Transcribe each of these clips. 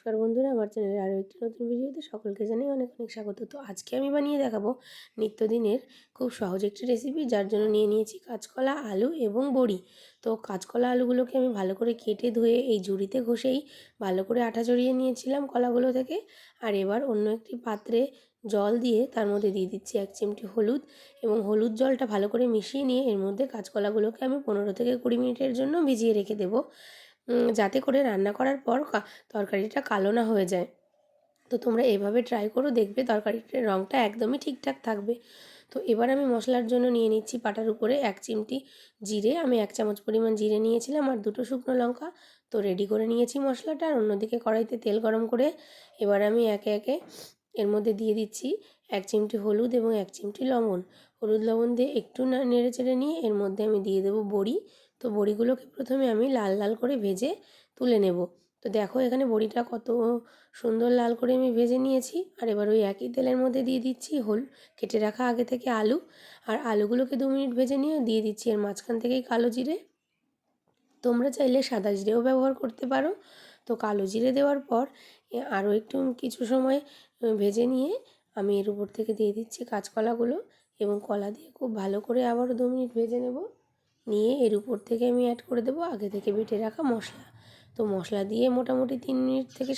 নমস্কার বন্ধুরা, আমার চ্যানেলের আরও একটি নতুন ভিডিওতে সকলকে জানাই অনেক অনেক স্বাগত। তো আজকে আমি বানিয়ে দেখাবো নিত্যদিনের খুব সহজ একটি রেসিপি যার জন্য নিয়ে নিয়েছি কাঁচকলা, আলু এবং বড়ি। তো কাঁচকলা, আলুগুলোকে আমি ভালো করে কেটে ধুয়ে এই ঝুড়িতে ঘষেই ভালো করে আঠা জড়িয়ে নিয়েছিলাম কলাগুলো থেকে। আর এবার অন্য একটি পাত্রে জল দিয়ে তার মধ্যে দিয়ে দিচ্ছি এক চিমটি হলুদ এবং হলুদ জলটা ভালো করে মিশিয়ে নিয়ে এর মধ্যে কাঁচকলাগুলোকে আমি পনেরো থেকে কুড়ি মিনিটের জন্য ভিজিয়ে রেখে দেবো। যাতে করে রান্না করার পর তরকারিটা কালো না হয়ে যায়। তো তোমরা এভাবে ট্রাই করো, দেখবে তরকারিটার রঙটা একদমই ঠিকঠাক থাকবে। তো এবার আমি মশলার জন্য নিয়ে নিচ্ছি পাটার উপরে এক চিমটি জিরে। আমি এক চামচ পরিমাণ জিরে নিয়েছিলাম আর দুটো শুকনো লঙ্কা। তো রেডি করে নিয়েছি মশলাটা আর অন্যদিকে কড়াইতে তেল গরম করে এবার আমি একে একে এর মধ্যে দিয়ে দিচ্ছি এক চিমটি হলুদ এবং এক চিমটি লবণ। হলুদ লবণ দিয়ে একটু নেড়ে চেড়ে নিয়ে এর মধ্যে আমি দিয়ে দেবো বড়ি। তো বড়িগুলোকে প্রথমে আমি লাল লাল করে ভেজে তুলে নেব। তো দেখো এখানে বড়িটা কত সুন্দর লাল করে আমি ভেজে নিয়েছি। আর এবার ওই একই তেলের মধ্যে দিয়ে দিচ্ছি হোল, কেটে রাখা আগে থেকে আলু। আর আলুগুলোকে দু মিনিট ভেজে নিয়ে দিয়ে দিচ্ছি এর মাঝখান থেকেই কালো জিরে। তোমরা চাইলে সাদা জিরেও ব্যবহার করতে পারো। তো কালো জিরে দেওয়ার পর আরও একটু কিছু সময় ভেজে নিয়ে আমি এর উপর থেকে দিয়ে দিচ্ছি কাঁচকলাগুলো এবং কলা দিয়ে খুব ভালো করে আবারও দু মিনিট ভেজে নেব। নিয়ে এর উপর থেকে আমি অ্যাড করে দেবো। আগে থেকে বেটে রাখা মশলা। তো মশলা দিয়ে মোটামুটি তিন মিনিট থেকে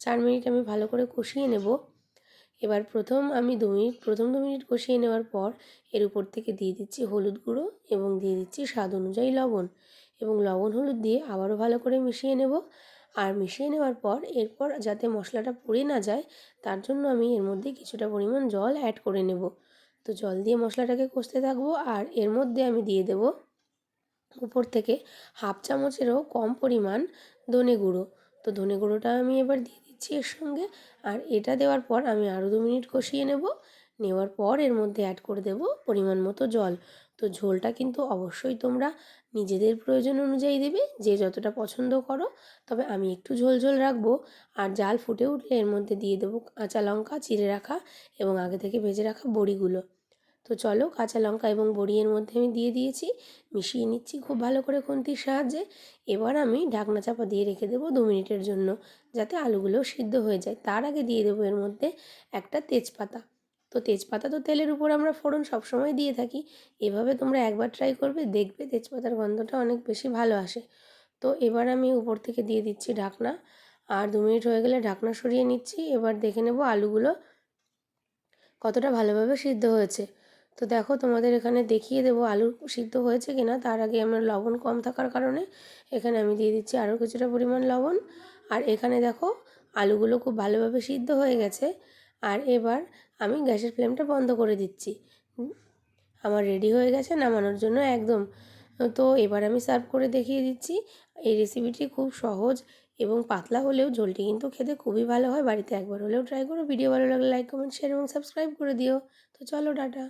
চার মিনিট আমি ভালো করে কষিয়ে নেব। এবার প্রথম আমি দু মিনিট, প্রথম দু মিনিট কষিয়ে নেওয়ার পর এর উপর থেকে দিয়ে দিচ্ছি হলুদ গুঁড়ো এবং দিয়ে দিচ্ছি স্বাদ অনুযায়ী লবণ। এবং লবণ, হলুদ দিয়ে আবারও ভালো করে মিশিয়ে নেব। আর মিশিয়ে নেওয়ার পর এরপর যাতে মশলাটা পুড়ে না যায়, তার জন্য আমি এর মধ্যে কিছুটা পরিমাণ জল অ্যাড করে নেব। তো জল দিয়ে মশলাটাকে কষতে থাকব। আর এর মধ্যে আমি দিয়ে দেবো উপর থেকে হাফ চামচেরও কম পরিমাণ ধনে গুঁড়ো। তো ধনে গুঁড়োটা আমি এবার দিয়ে দিচ্ছি এর সঙ্গে। আর এটা দেওয়ার পর আমি আরও দু মিনিট কষিয়ে নেব। নেওয়ার পর এর মধ্যে অ্যাড করে দেব পরিমাণ মতো জল। তো ঝোলটা কিন্তু অবশ্যই তোমরা নিজেদের প্রয়োজন অনুযায়ী দেবে, যে যতটা পছন্দ করো। তবে আমি একটু ঝোল ঝোল রাখব। আর জাল ফুটে উঠলে এর মধ্যে দিয়ে দেবো কাঁচা লঙ্কা, চিড়ে রাখা এবং আগে থেকে ভেজে রাখা বড়িগুলো। তো চলো কাঁচা লঙ্কা এবং বড়ি এর মধ্যে আমি দিয়ে দিয়েছি। মিশিয়ে নিচ্ছি খুব ভালো করে খুন্তির সাহায্যে। এবার আমি ঢাকনা চাপা দিয়ে রেখে দেবো দু মিনিটের জন্য, যাতে আলুগুলো সিদ্ধ হয়ে যায়। তার আগে দিয়ে দেবো এর মধ্যে একটা তেজপাতা। তো তেজপাতা তো তেলের উপর আমরা ফোড়ন সবসময় দিয়ে থাকি। এভাবে তোমরা একবার ট্রাই করবে, দেখবে তেজপাতার গন্ধটা অনেক বেশি ভালো আসে। তো এবার আমি উপর থেকে দিয়ে দিচ্ছি ঢাকনা। আর দু মিনিট হয়ে গেলে ঢাকনা সরিয়ে নিচ্ছি। এবার দেখে নেব আলুগুলো কতটা ভালোভাবে সিদ্ধ হয়েছে। তো দেখো তোমাদের এখানে দেখিয়ে দেবো আলু সিদ্ধ হয়েছে কিনা। তার আগে আমার লবণ কম থাকার কারণে এখানে আমি দিয়ে দিচ্ছি আরও কিছুটা পরিমাণ লবণ। আর এখানে দেখো আলুগুলো খুব ভালোভাবে সিদ্ধ হয়ে গেছে। আর এবার আমি গ্যাসের ফ্লেমটা বন্ধ করে দিচ্ছি। আমার রেডি হয়ে গেছে নামানোর জন্য একদম। তো এবার আমি সার্ভ করে দেখিয়ে দিচ্ছি। এই রেসিপিটি খুব সহজ এবং পাতলা হলেও ঝোলটি কিন্তু খেতে খুবই ভালো হয়। বাড়িতে একবার হলেও ট্রাই করো। ভিডিও ভালো লাগলে লাইক কমেন্ট শেয়ার এবং সাবস্ক্রাইব করে দিও। তো চলো, টাটা।